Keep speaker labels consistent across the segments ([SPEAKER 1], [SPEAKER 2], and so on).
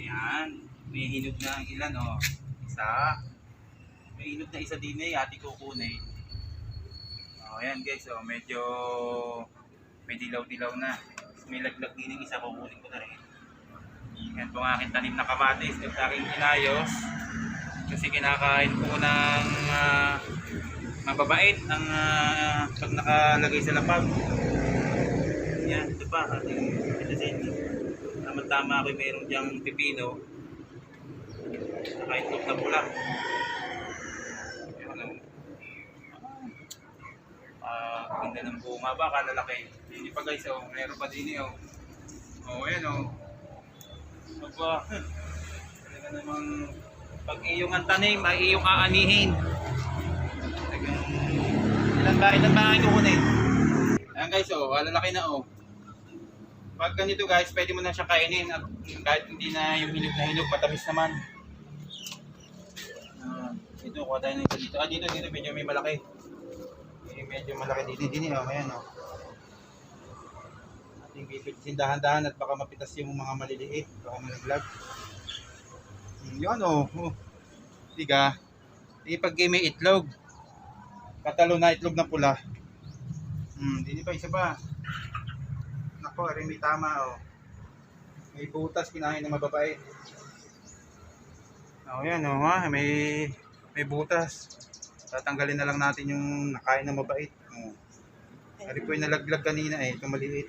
[SPEAKER 1] Yan. May hinog na ilan, oh. Isa. May hinog na isa din eh, ati kukunin. Oh, ayan guys, oh, medyo may dilaw-dilaw na. May laglag din yung isa, kukunin ko na rin. Yan po ang aking tanim na kamatis at aking inayos. Kasi kinakain po ng uh, mababait ang ah, pag nakalagay sa lapag. Yan, ito pa, ating pinasin. Tama-tama ako mayroong diyang pipino. Saka itlog na pula. Ah, ganda ng bunga ba? Kalalaki. Hindi pa guys, oh. Meron pa din eh, oh. Oh, yan, oh. Aba, talaga namang pag iyong ang tanim ay iyong aanihin. Talagang ilan ba, ilan ba ang kukunin? Ayan guys, oh, lalaki na oh. Pag ganito guys, pwede mo na siya kainin at kahit hindi na yung hinog na hinog, matamis naman. Ah, ito, kuha tayo isa dito. Ah, dito, dito, medyo may malaki. May medyo malaki dito, dito, oh, ayan oh. Ating pipitisin dahan-dahan at baka mapitas yung mga maliliit, baka malaglag. Yun oh, oh. Diga. Di pag may itlog. Katalo na itlog na pula. Hmm, di pa isa pa. Nako, rin may tama oh. May butas kinain ng mababait. Oh, yan oh, ha? may may butas. Tatanggalin na lang natin yung nakain ng mabait. Oh. Ari po yung nalaglag kanina eh, itong maliit.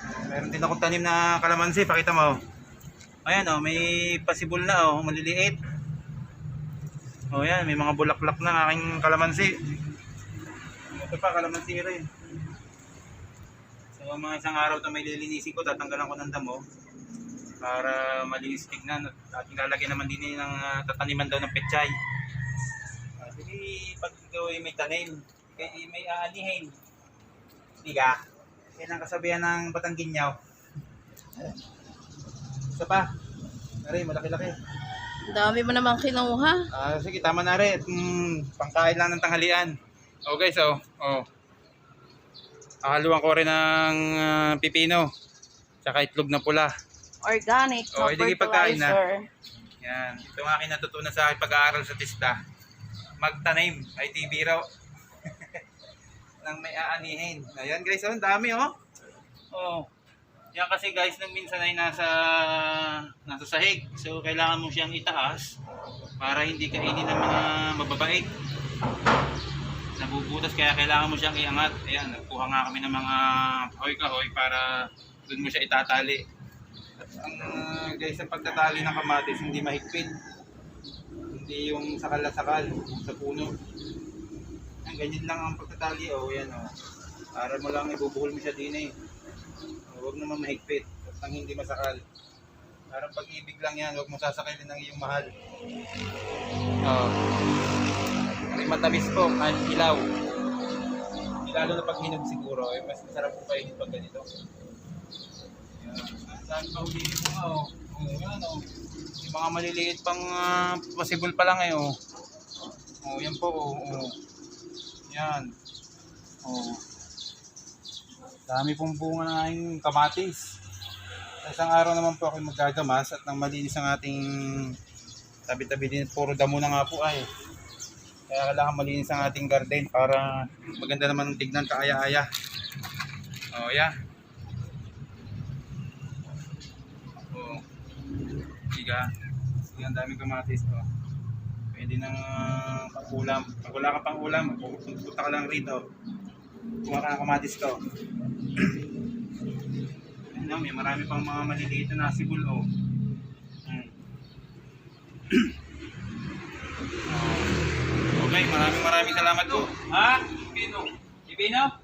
[SPEAKER 1] Oh, meron din akong tanim na kalamansi, pakita mo. Ayan oh, may pasibol na oh, maliliit. Oh yan, may mga bulaklak na aking kalamansi. Ito pa, kalamansi rin. So mga isang araw ito may lilinisin ko, tatanggalan ko ng damo para malinis tignan at ating lalagyan naman din ng ah, tataniman daw ng pechay. Uh, sige, pag ikaw ay may tanim, kay may aanihin. Diga, yan ang kasabihan ng Batangginyaw. Isa pa. Nari, malaki-laki.
[SPEAKER 2] Ang dami mo naman kinuha.
[SPEAKER 1] Ah, sige, tama na rin. Hmm, pangkain lang ng tanghalian. Oh guys, oh. Akaluan ko rin ng ah, pipino. Tsaka itlog na pula.
[SPEAKER 2] Organic,
[SPEAKER 1] Oh, pagkain na.
[SPEAKER 2] fertilizer.
[SPEAKER 1] Yan. Ito ang aking natutunan sa pag-aaral sa TISDA. Magtanim. ITB raw. Nang may aanihin. Ayan guys, oh, ang dami oh. Oh. Yan kasi guys, nung minsan ay nasa nasa sahig. So kailangan mo siyang itaas para hindi kainin ng mga mababait. Nabubutas kaya kailangan mo siyang iangat. Ayan, nagkuha nga kami ng mga kahoy-kahoy para doon mo siya itatali. At ang uh, guys, sa pagtatali ng kamatis, hindi mahigpit. Hindi yung sakal-sakal sa puno. Ang ganyan lang ang pagtatali, oh, yan oh. Para mo lang ibubuhol mo siya din eh. Oh, Huwag naman mahigpit at nang hindi masakal. Parang pag-ibig lang yan, huwag mo sasakalin ng iyong mahal. Oh. May matamis po, kahit ilaw. Lalo na pag hinog siguro, eh, mas masarap po kainin pag ganito. Yan. Saan pa ulitin mo nga, oh. Oh, yan. Yung mga maliliit pang ah, possible pa lang eh, oh. Oh, yan po, oh. oh. Yan. Oh. Dami pong bunga ng aking kamatis. Sa isang araw naman po ako magagamas at nang malinis ang ating tabi-tabi din. Puro damo na nga po ay. Kaya kailangan malinis ang ating garden para maganda naman tignan kaaya-aya. Oh, yeah. Oh. Siga. Siga ang daming kamatis to. Pwede nang uh, pang-ulam. Pag wala ka pang ulam, punta ka lang rito. Kuha ka ng kamatis to. Ano, may marami pang mga maliliit na nasibol oh. Hmm. Oh. Okay, maraming maraming salamat po. Ha? Pipino. Pipino?